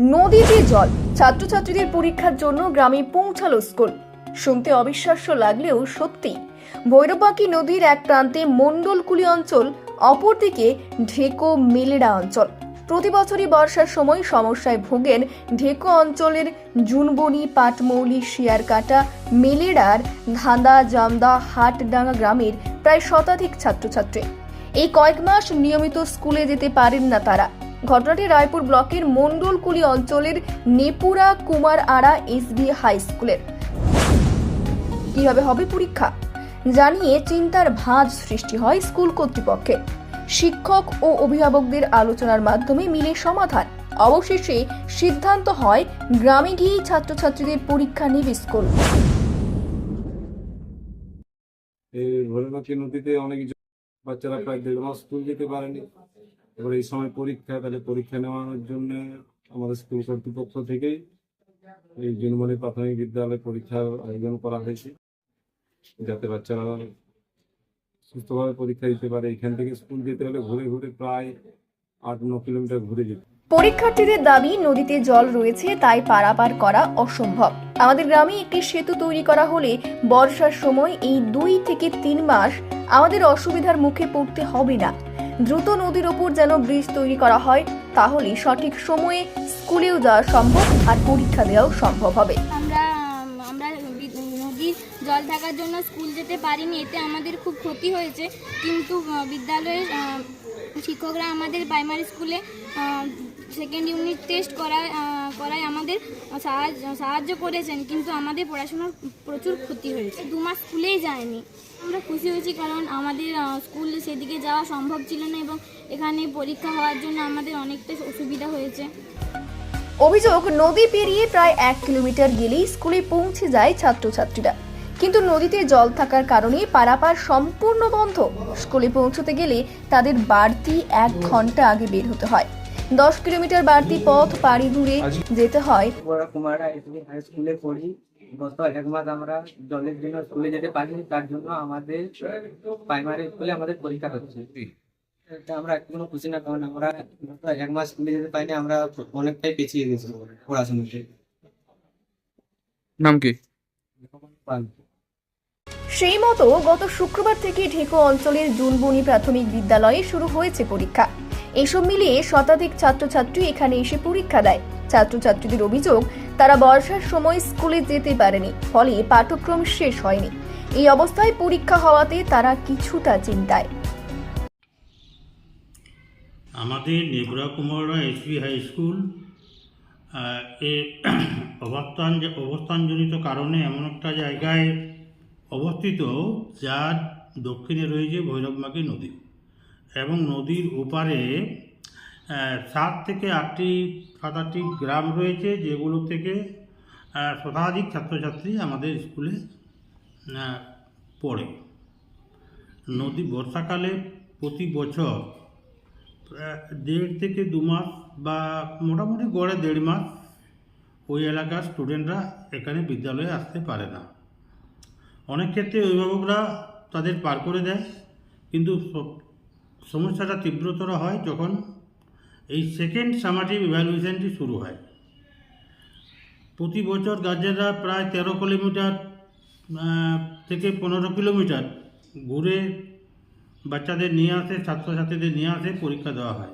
নদীতে জল। ছাত্রছাত্রীদের পরীক্ষার জন্য গ্রামে পৌঁছালো স্কুল। শুনতে অবিশ্বাস্য লাগলেও সত্যি ভৈরবাকি নদীর এক প্রান্তে মণ্ডলকুলি অঞ্চল, অপরদিকে ঢেকো মেলেডা অঞ্চল। প্রতি বছরই বর্ষার সময় সমস্যায় ভোগেন ঢেকো অঞ্চলের জুনবনি, পাটমৌলি, শিয়ারকাটা, মেলেডার ধাঁদা জামদা, হাটডাঙ্গা গ্রামের প্রায় শতাধিক ছাত্রছাত্রী। এই কয়েক মাস নিয়মিত স্কুলে যেতে পারেন না তারা। ঘটনাটি রায়পুর ব্লকের মণ্ডলকুলি অঞ্চলের নেপুরা কুমার আড়া এসবি হাই স্কুলের। কীভাবে হবে পরীক্ষা? জানিয়ে চিন্তার ভাঁজ সৃষ্টি হয় স্কুল কর্তৃপক্ষের। শিক্ষক ও অভিভাবকদের আলোচনার মাধ্যমে মিলে সমাধান। অবশেষে সিদ্ধান্ত হয় গ্রামে গিয়েই ছাত্রছাত্রীদের পরীক্ষা নেবে স্কুল। নদীতে অনেক বাচ্চারা প্রায় দেড় মাস স্কুল যেতে পারেনি। এবার এই সময় পরীক্ষা, তাহলে পরীক্ষা নেওয়ার জন্য আমাদের স্কুল কর্তৃপক্ষ থেকেই এই জুনমণি প্রাথমিক বিদ্যালয়ে পরীক্ষার আয়োজন করা হয়েছে, যাতে বাচ্চারা সুস্থভাবে পরীক্ষা দিতে পারে। এখান থেকে স্কুল যেতে হলে ঘুরে ঘুরে প্রায় আট ন কিলোমিটার ঘুরে যেতে পরীক্ষার্থীদের দাবি, নদীতে জল রয়েছে, তাই পারাপার করা অসম্ভব। আমাদের গ্রামে একটি সেতু তৈরি করা হলে বর্ষার সময় এই দুই থেকে তিন মাস আমাদের অসুবিধার মুখে পড়তে হবে না। দ্রুত নদীর ওপর যেন ব্রিজ তৈরি করা হয়, তাহলেই সঠিক সময়ে স্কুলেও যাওয়া সম্ভব আর পরীক্ষা দেওয়াও সম্ভব হবে। আমরা আমরা নদীর জল থাকার জন্য স্কুল যেতে পারিনি, এতে আমাদের খুব ক্ষতি হয়েছে। কিন্তু বিদ্যালয়ের শিক্ষকরা আমাদের প্রাইমারি স্কুলে সেকেন্ড ইউনিট টেস্ট করায় করায় আমাদের সাহায্য সাহায্য করেছেন, কিন্তু আমাদের পড়াশোনার প্রচুর ক্ষতি হয়েছে। দু মাস স্কুলেই যায়নি। আমরা খুশি হয়েছি কারণ আমাদের স্কুল সেদিকে যাওয়া সম্ভব ছিল না এবং এখানে পরীক্ষা হওয়ার জন্য আমাদের অনেকটা অসুবিধা হয়েছে। অভিযোগ, নদী পেরিয়ে প্রায় এক কিলোমিটার গেলেই স্কুলে পৌঁছে যায় ছাত্রছাত্রীরা। কিন্তু নদীতে জল থাকার কারণে পারাপার সম্পূর্ণ বন্ধ। স্কুলে পৌঁছতে গেলে তাদের বাড়তি এক ঘণ্টা আগে বের হতে হয়। দশ কিলোমিটার বাড়তি পথ পাড়ি ঘুরে যেতে হয়। কুমারা এসবি হাই স্কুলে পড়ি। গত এক মাস আমরা জলের জন্য স্কুলে যেতে পারিনি তার জন্য আমাদের প্রাইমারি স্কুলে আমাদের পরীক্ষা হচ্ছে। এটা আমরা একটু খুশি না কারণ আমরা গত এক মাস স্কুলে যেতে পারিনি আমরা অনেকটাই পিছিয়ে গেছি পড়াশোনাতে নাম কি? সেই মতো গত শুক্রবার থেকে ঢেকো অঞ্চলের জুনবনি প্রাথমিক বিদ্যালয়ে শুরু হয়েছে পরীক্ষা। এসব মিলিয়ে শতাধিক ছাত্রছাত্রী এখানে এসে পরীক্ষা দেয়। ছাত্রছাত্রীদের অভিযোগ, তারা বর্ষার সময় স্কুলে যেতে পারেনি, ফলে পাঠ্যক্রম শেষ হয়নি। এই অবস্থায় পরীক্ষা হওয়াতে তারা কিছুটা চিন্তায়। আমাদের নেবরা কুমাররা এসবি হাই স্কুলের অবস্থান, অবস্থানজনিত কারণে এমন একটা জায়গায় অবস্থিত, যার দক্ষিণে রয়েছে ভৈরবমাকি নদী। এবং নদীর ওপারে সাত থেকে আটটি, সাত আটটি গ্রাম রয়েছে যেগুলো থেকে শতাধিক ছাত্রছাত্রী আমাদের স্কুলে পড়ে। নদী, বর্ষাকালে প্রতি বছর দেড় থেকে দু মাস বা মোটামুটি গড়ে দেড় মাস ওই এলাকার স্টুডেন্টরা এখানে বিদ্যালয়ে আসতে পারে না। অনেক ক্ষেত্রে অভিভাবকরা তাদের পার করে দেয়, কিন্তু সমস্যাটা তীব্রতর হয় যখন এই সেকেন্ড সামাজিক ইভ্যালুয়েশনটি শুরু হয়। প্রতি বছর গার্জেনরা প্রায় তেরো কিলোমিটার থেকে পনেরো কিলোমিটার ঘুরে বাচ্চাদের নিয়ে আসে, ছাত্রছাত্রীদের নিয়ে আসে, পরীক্ষা দেওয়া হয়।